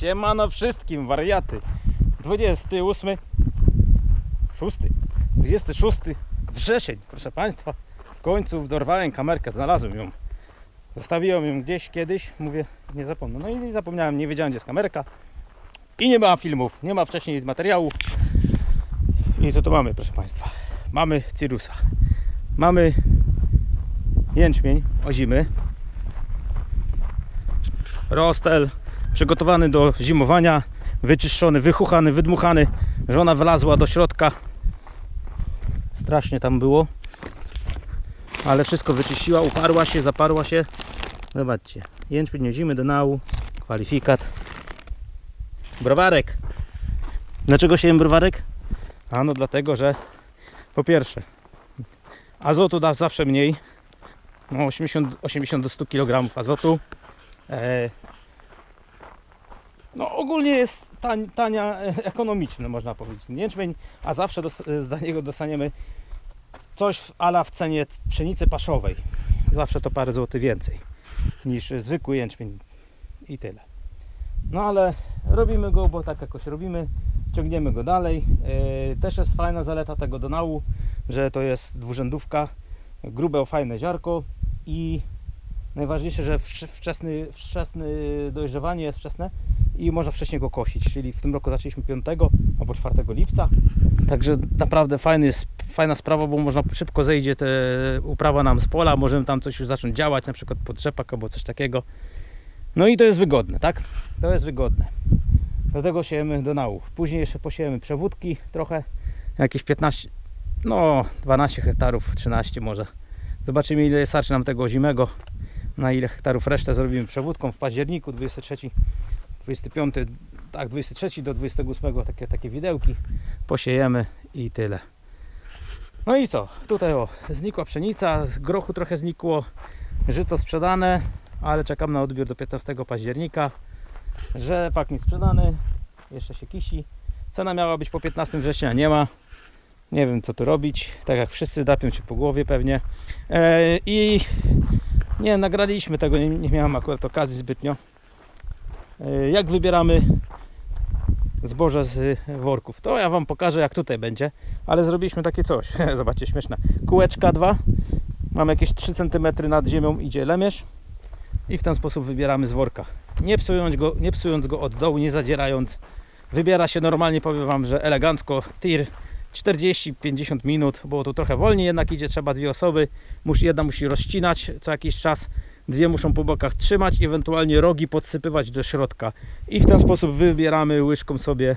Siemano wszystkim, wariaty. 28, 6, 26 wrzesień, proszę Państwa. W końcu dorwałem kamerkę, znalazłem ją. Zostawiłem ją gdzieś kiedyś, mówię, nie zapomnę. No i zapomniałem, nie wiedziałem gdzie jest kamerka. I nie ma filmów, nie ma wcześniej materiału. I co tu mamy, proszę Państwa? Mamy Cyrusa. Mamy jęczmień ozimy. Rostel przygotowany do zimowania, wyczyszczony, wychuchany, wydmuchany. Żona wlazła do środka. Strasznie tam było. Ale wszystko wyczyściła, uparła się, zaparła się. Zobaczcie. Jęczmień ozimy do nału. Kwalifikat. Browarek. Dlaczego się jem browarek? Ano dlatego, że po pierwsze azotu da zawsze mniej. No 80, 80 do 100 kg azotu. E, no ogólnie jest tań, tania, ekonomiczny można powiedzieć jęczmień, a zawsze dos, z niego dostaniemy coś ala w cenie pszenicy paszowej. Zawsze to parę złotych więcej niż zwykły jęczmień i tyle. No ale robimy go, bo tak jakoś robimy, ciągniemy go dalej. E, też jest fajna zaleta tego donału, że to jest dwurzędówka, grube, fajne ziarko i najważniejsze, że wcze- wczesny, wczesny dojrzewanie jest wczesne i można wcześniej go kosić, czyli w tym roku zaczęliśmy 5 albo 4 lipca. Także naprawdę fajny jest, fajna sprawa, bo można szybko zejdzie te uprawa nam z pola, możemy tam coś już zacząć działać, na przykład pod rzepak albo coś takiego. No i to jest wygodne, tak? To jest wygodne. Dlatego siejemy do nałów. Później jeszcze posiejemy przewódki trochę, jakieś 15, no 12 hektarów, 13 może. Zobaczymy ile starczy nam tego zimego, na ile hektarów resztę zrobimy przewódką w październiku 23, 25, tak 23 do 28 takie, takie widełki posiejemy i tyle. No i co? Tutaj o, znikła pszenica, z grochu trochę znikło, żyto sprzedane, ale czekam na odbiór do 15 października. Rzepak mi sprzedany, jeszcze się kisi. Cena miała być po 15 września, nie ma. Nie wiem co tu robić, tak jak wszyscy dapią się po głowie pewnie. E, I nie, nagraliśmy tego, nie, nie miałem akurat okazji zbytnio. E, jak wybieramy zboże z worków? To ja Wam pokażę jak tutaj będzie, ale zrobiliśmy takie coś, zobaczcie śmieszne. Kółeczka dwa, mamy jakieś 3 cm nad ziemią idzie lemierz i w ten sposób wybieramy z worka. Nie psując go, nie psując go od dołu, nie zadzierając. Wybiera się normalnie, powiem Wam, że elegancko tir 40-50 minut, bo tu trochę wolniej jednak idzie, trzeba dwie osoby. Jedna musi rozcinać co jakiś czas, dwie muszą po bokach trzymać, ewentualnie rogi podsypywać do środka. I w ten sposób wybieramy łyżką sobie.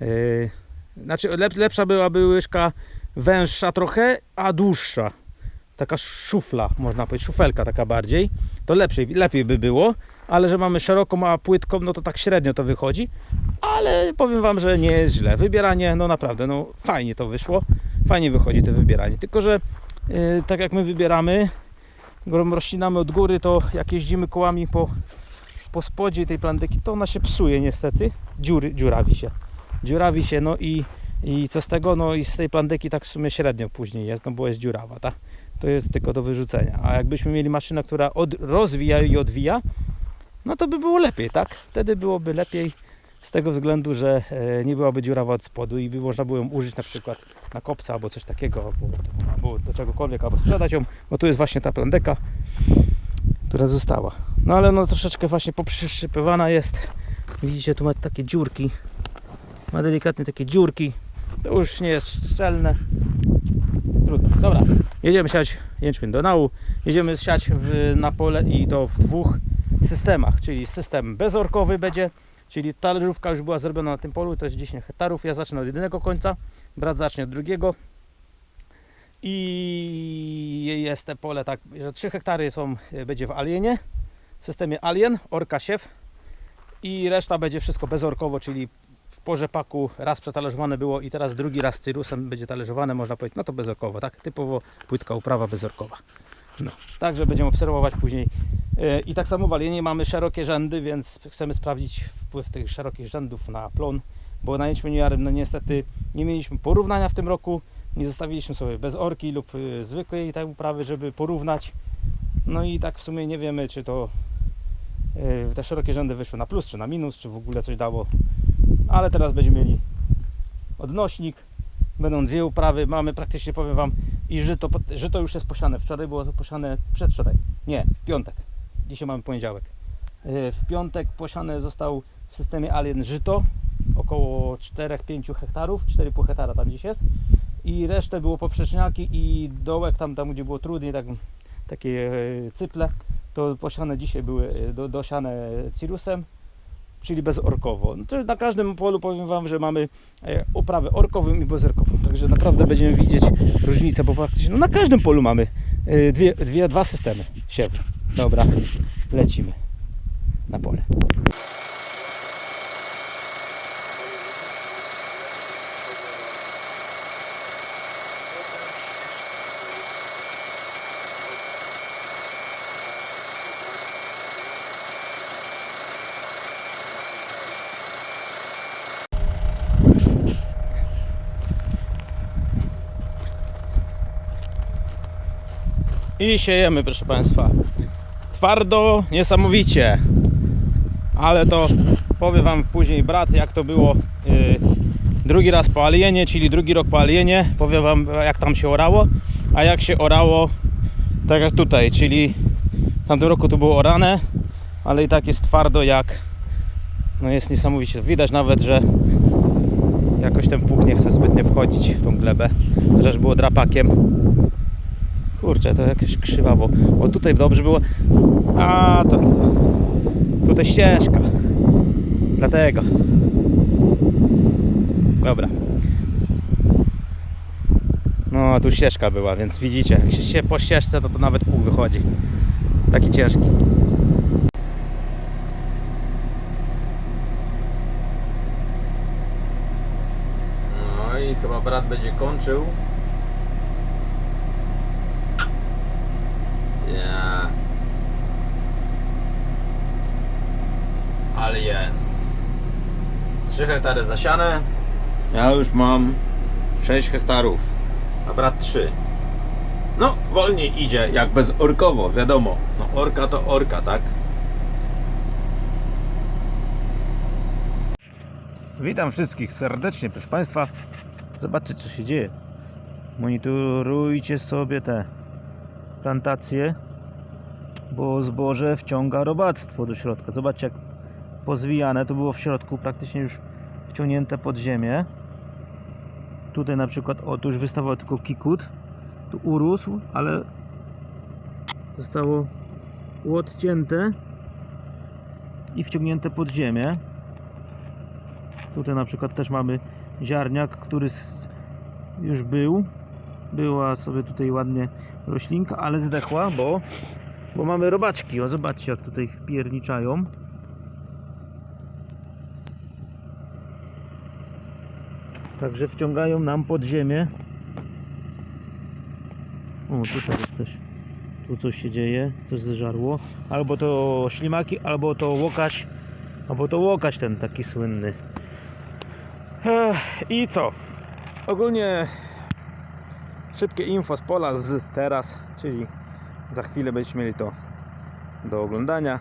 Yy, znaczy lep, lepsza byłaby łyżka węższa trochę, a dłuższa. Taka szufla, można powiedzieć, szufelka taka bardziej. To lepiej, lepiej by było, ale że mamy szeroką, a płytką, no to tak średnio to wychodzi. Ale powiem Wam, że nie jest źle. Wybieranie, no naprawdę, no fajnie to wyszło. Fajnie wychodzi to wybieranie. Tylko, że yy, tak jak my wybieramy, go rozcinamy od góry, to jak jeździmy kołami po, po spodzie tej plantyki, to ona się psuje niestety. Dziury, dziurawi się. Dziurawi się, no i, i co z tego? No i z tej plantyki tak w sumie średnio później jest, no bo jest dziurawa, tak? To jest tylko do wyrzucenia. A jakbyśmy mieli maszynę, która od, rozwija i odwija, no to by było lepiej, tak? Wtedy byłoby lepiej z tego względu, że e, nie byłaby dziurawa od spodu i by można było ją użyć na przykład na kopca albo coś takiego, albo, albo do czegokolwiek, albo sprzedać ją, bo tu jest właśnie ta plandeka, która została. No ale no troszeczkę właśnie poprzyszczypywana jest. Widzicie, tu ma takie dziurki. Ma delikatnie takie dziurki. To już nie jest szczelne. Trudno. Dobra, jedziemy siać jęczmień do nału. Jedziemy siać w, na pole i to w dwóch systemach, czyli system bezorkowy będzie, czyli talerzówka już była zrobiona na tym polu, to jest 10 hektarów. Ja zacznę od jednego końca, brat zacznie od drugiego. I jest te pole tak, że 3 hektary są, będzie w alienie, w systemie alien, orka siew i reszta będzie wszystko bezorkowo, czyli w porzepaku raz przetalierzowane było i teraz drugi raz cyrusem będzie talerzowane, można powiedzieć, no to bezorkowo, tak? Typowo płytka uprawa bezorkowa. No, także będziemy obserwować później. E, I tak samo w alienie mamy szerokie rzędy, więc chcemy sprawdzić wpływ tych szerokich rzędów na plon, bo na jęczmieniu jarym no niestety nie mieliśmy porównania w tym roku, nie zostawiliśmy sobie bez orki lub y, zwykłej tej uprawy, żeby porównać. No i tak w sumie nie wiemy, czy to Yy, Te szerokie rzędy wyszły na plus czy na minus, czy w ogóle coś dało. Ale teraz będziemy mieli odnośnik. Będą dwie uprawy. Mamy praktycznie, powiem Wam, i żyto, żyto już jest posiane. Wczoraj było to posiane przedwczoraj. Nie, w piątek. Dzisiaj mamy poniedziałek. Yy, W piątek posiane został w systemie Alien żyto. Około 4-5 hektarów. 4,5 hektara tam gdzieś jest. I resztę było poprzeczniaki i dołek tam, tam gdzie było trudniej, tak, takie e, cyple, to posiane dzisiaj były e, do, dosiane cirusem, czyli bezorkowo. No na każdym polu powiem Wam, że mamy e, uprawę orkową i bezorkową. Także naprawdę będziemy widzieć różnicę, bo praktycznie no na każdym polu mamy e, dwie, dwie, dwa systemy siewu. Dobra, lecimy na pole. I siejemy, proszę Państwa. Twardo, niesamowicie. Ale to powie Wam później brat, jak to było yy, drugi raz po alienie, czyli drugi rok po alienie. Powie Wam, jak tam się orało. A jak się orało, tak jak tutaj, czyli w tamtym roku to było orane, ale i tak jest twardo jak no jest niesamowicie. Widać nawet, że jakoś ten pług nie chce zbytnio wchodzić w tą glebę, chociaż było drapakiem. Kurczę, to jakieś krzywawo. O tutaj dobrze było. A to tutaj ścieżka. Dlatego. Dobra. No, tu ścieżka była, więc widzicie, jak się się po ścieżce, to to nawet pół wychodzi. Taki ciężki. No i chyba brat będzie kończył. Ja. Alien. 3 hektary zasiane. Ja już mam 6 hektarów. A brat 3. No, wolniej idzie, jak bezorkowo, wiadomo. No, orka to orka, tak? Witam wszystkich serdecznie, proszę Państwa. Zobaczcie, co się dzieje. Monitorujcie sobie te plantacje, bo zboże wciąga robactwo do środka. Zobaczcie, jak pozwijane to było w środku, praktycznie już wciągnięte pod ziemię. Tutaj na przykład, o, tu już wystawał tylko kikut, tu urósł, ale zostało odcięte i wciągnięte pod ziemię. Tutaj na przykład też mamy ziarniak, który już był. Była sobie tutaj ładnie roślinka, ale zdechła, bo, bo mamy robaczki. O, zobaczcie jak tutaj wpierniczają. Także wciągają nam pod ziemię. O, tutaj jest też. Tu coś się dzieje, coś zeżarło. Albo to ślimaki, albo to łokaś, albo to łokaś ten taki słynny. I co? Ogólnie szybkie info z pola z teraz, czyli za chwilę będziecie mieli to do oglądania.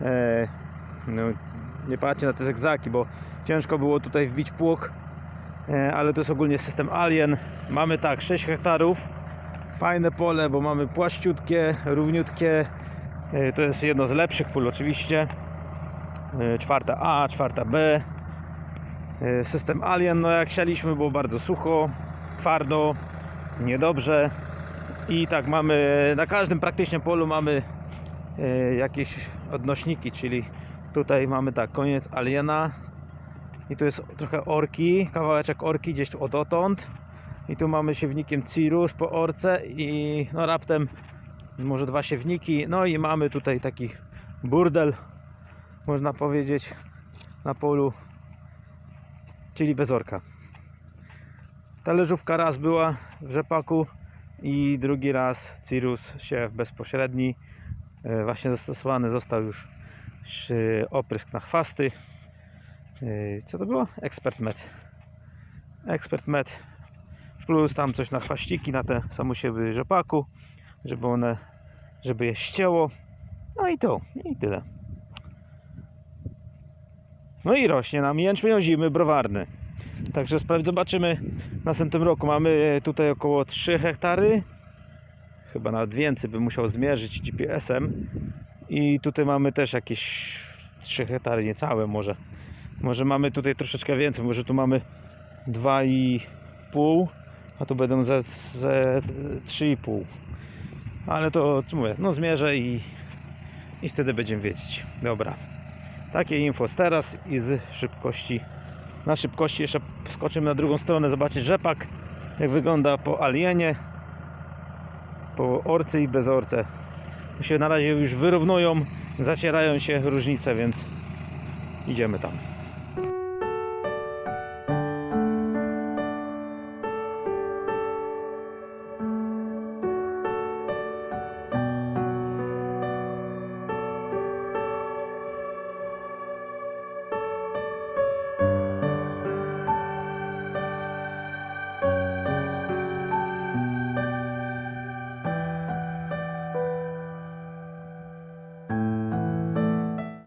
E, no, nie patrzcie na te zegzaki, bo ciężko było tutaj wbić pług, e, ale to jest ogólnie system Alien. Mamy tak 6 hektarów, fajne pole, bo mamy płaściutkie, równiutkie. E, to jest jedno z lepszych pól oczywiście. E, czwarta A, czwarta B. E, System Alien, no jak sialiśmy było bardzo sucho, twardo, niedobrze. I tak mamy, na każdym praktycznie polu mamy e, jakieś odnośniki, czyli tutaj mamy tak, koniec Aliena. I tu jest trochę orki, kawałeczek orki gdzieś od dotąd i tu mamy siewnikiem Cirrus po orce i no raptem może dwa siewniki, no i mamy tutaj taki burdel, można powiedzieć, na polu czyli bez orka. Talerzówka raz była w rzepaku i drugi raz Cirrus siew bezpośredni. E, Właśnie zastosowany został już oprysk na chwasty. E, Co to było? Expert Med. Expert Med plus tam coś na chwaściki, na te samosiewy rzepaku, żeby one, żeby je ścięło. No i to, i tyle. No i rośnie nam jęczmień ozimy browarny. Także zobaczymy następnym roku. Mamy tutaj około 3 hektary. Chyba nawet więcej bym musiał zmierzyć GPS-em. I tutaj mamy też jakieś 3 hektary, niecałe może. Może mamy tutaj troszeczkę więcej, może tu mamy 2,5, a tu będą ze, ze 3,5. Ale to mówię, no zmierzę i, i wtedy będziemy wiedzieć. Dobra. Takie info z teraz i z szybkości. Na szybkości jeszcze skoczymy na drugą stronę, zobaczyć rzepak, jak wygląda po alienie, po orce i bez orce. Się na razie już wyrównują, zacierają się różnice, więc idziemy tam.